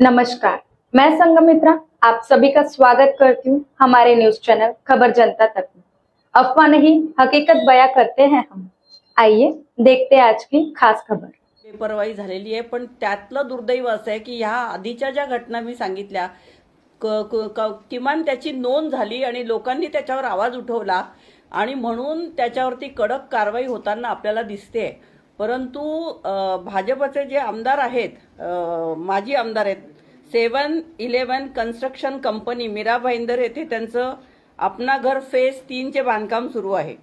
नमस्कार. मैं संगमित्रा आप सभी का स्वागत करती हूँ हमारे न्यूज चैनल खबर जनता तक में। अफवाह नहीं हकीकत बया करते हैं हम। आइए देखते हैं आज की खास खबर। बेपरवाही झालेली आहे पण त्यातलं दुर्दैव असं आहे की ह्या आधीच्या ज्या घटना मी सांगितल्या किमान त्याची नोंद झाली आणि लोकांनी त्याच्यावर आवाज उठवला आणि म्हणून त्याच्यावरती कडक कारवाई होताना आपल्याला दिसते परंतु भाजपचे जे आमदार आहेत माजी आमदार आहेत seven eleven construction company Mira Bhayandar येथे त्यांचं आपना घर फेज तीनचे बांधकाम सुरू आहे.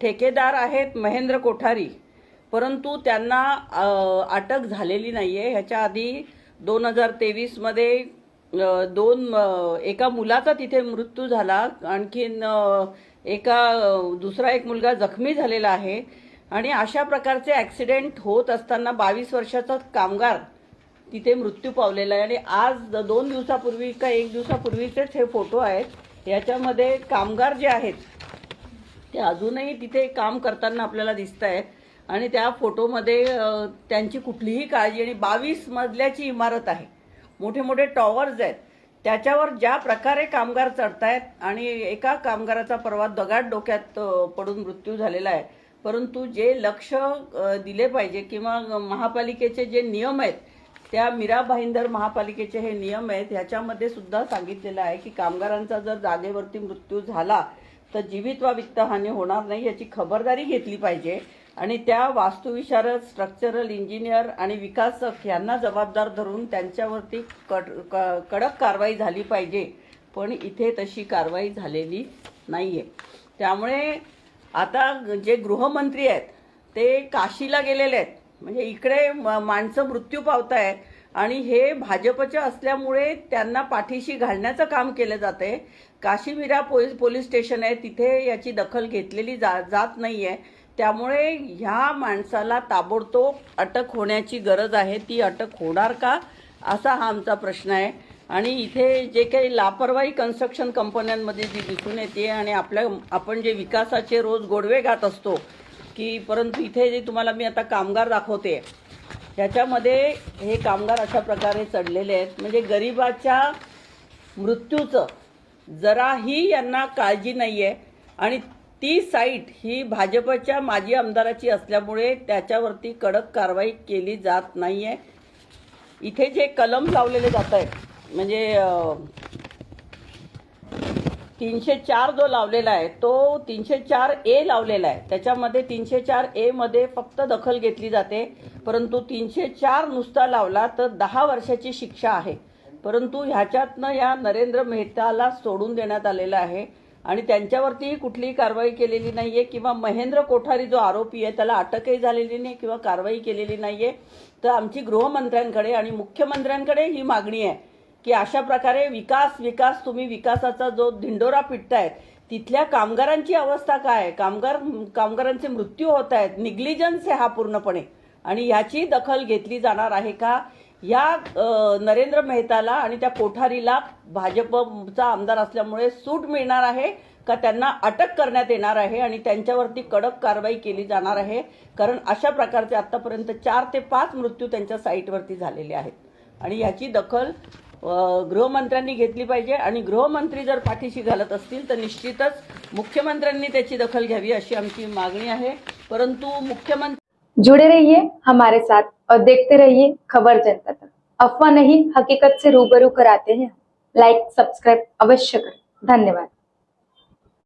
ठेकेदार आहेत महेंद्र कोठारी परंतु त्यांना अटक झालेली नाही आहे ह्याच्या आधी दोन हजार तेवीसमध्ये दोन एका मुलाचा तिथे मृत्यू झाला. आणखीन एका दुसरा एक मुलगा जखमी झालेला आहे. आणि अशा प्रकारचे ॲक्सिडेंट होत असताना बावीस वर्षाचा कामगार तिथे मृत्यू पावलेला आहे. आणि आज दोन दिवसापूर्वी का एक दिवसापूर्वीचेच हे फोटो आहेत. याच्यामध्ये कामगार जे आहेत ते अजूनही तिथे काम करताना आपल्याला दिसत आहेत आणि त्या फोटोमध्ये त्यांची कुठलीही काळजी आणि बावीस मजल्याची इमारत आहे. मोठे मोठे टॉवर्स आहेत. त्याच्यावर ज्या प्रकारे कामगार चढतायत आणि एका कामगाराचा परवा दगाड डोक्यात पडून मृत्यू झालेला आहे परंतु जे लक्ष दिले पाहिजे किंवा महापालिकेचे जे नियम आहेत त्या मीरा भाईंदर महापालिकेचे हे नियम आहेत ह्याच्यामध्ये सुद्धा सांगितलेलं आहे की कामगारांचा जर जागेवरती मृत्यू झाला तर जीवित वा वित्तहानी होणार नाही याची खबरदारी घेतली पाहिजे. आणि त्या वास्तुविशारद स्ट्रक्चरल इंजिनियर आणि विकासक यांना जबाबदार धरून त्यांच्यावरती कड क- कडक कारवाई झाली पाहिजे. पण इथे तशी कारवाई झालेली नाही आहे त्यामुळे आता जे गृहमंत्री आहेत ते काशीला गेलेले आहेत. म्हणजे इकडे माणसं मृत्यू पावत आहेत आणि हे भाजपच्या असल्यामुळे त्यांना पाठीशी घालण्याचं काम केलं जाते काशीमिरा पोलीस पोलीस स्टेशन आहे. तिथे याची दखल घेतलेली जा जात नाही आहे त्यामुळे ह्या माणसाला ताबडतोब अटक होण्याची गरज आहे. ती अटक होणार का? असा हा आमचा प्रश्न आहे. आणि इथे जे काही लापरवाही कन्स्ट्रक्शन कंपन्यांमध्ये जी दिसून येते आणि आपल्या आपण जे विकासाचे रोज गोडवे घात असतो की परंतु इथे जे तुम्हाला मी आता कामगार दाखवते ह्याच्यामध्ये हे कामगार अशा प्रकारे चढलेले आहेत. म्हणजे गरिबाच्या मृत्यूचं जराही यांना काळजी नाही आहे आणि ती साईट ही भाजपच्या माजी आमदाराची असल्यामुळे त्याच्यावरती कडक कारवाई केली जात नाही आहे इथे जे कलम लावलेले जात आहेत म्हणजे तीनशे चार जो लावलेला आहे तो तीनशे चार ए लावलेला आहे. त्याच्यामध्ये तीनशे चार एमध्ये फक्त दखल घेतली जाते. परंतु तीनशे चार नुसता लावला तर दहा वर्षाची शिक्षा आहे. परंतु ह्याच्यातनं या नरेंद्र मेहताला सोडून देण्यात आलेलं आहे. आणि त्यांच्यावरतीही कुठलीही कारवाई केलेली नाही आहे किंवा महेंद्र कोठारी जो आरोपी आहे त्याला अटकही झालेली नाही किंवा कारवाई केलेली नाही आहे तर आमची गृहमंत्र्यांकडे आणि मुख्यमंत्र्यांकडे ही मागणी आहे. की अशा प्रकारे विकास विकास तुम्ही विकासाचा जो धिंडोरा पिटतायत तिथल्या कामगारांची अवस्था काय आहे? कामगार कामगारांचे मृत्यू होत आहेत निग्लिजन्स आहे हा पूर्णपणे. आणि ह्याची दखल घेतली जाणार आहे का? या नरेंद्र मेहताला आणि त्या कोठारीला भाजपचा आमदार असल्यामुळे सूट मिळणार आहे का? त्यांना अटक करण्यात येणार आहे आणि त्यांच्यावरती कडक कारवाई केली जाणार आहे? कारण अशा प्रकारचे आतापर्यंत चार ते पाच मृत्यू त्यांच्या साईटवरती झालेले आहेत. आणि याची दखल गृहमंत्र्यांनी घेतली पाहिजे. आणि गृहमंत्री जर पाठीशी घालत असतील तर निश्चितच मुख्यमंत्र्यांनी त्याची दखल घ्यावी अशी आमची मागणी आहे. परंतु मुख्यमंत्री जुड़े रहिए हमारे साथ और देखते रहिए खबर जनता तक. अफवाह नहीं हकीकत से रूबरू कराते हैं लाइक सब्सक्राइब अवश्य करें. धन्यवाद.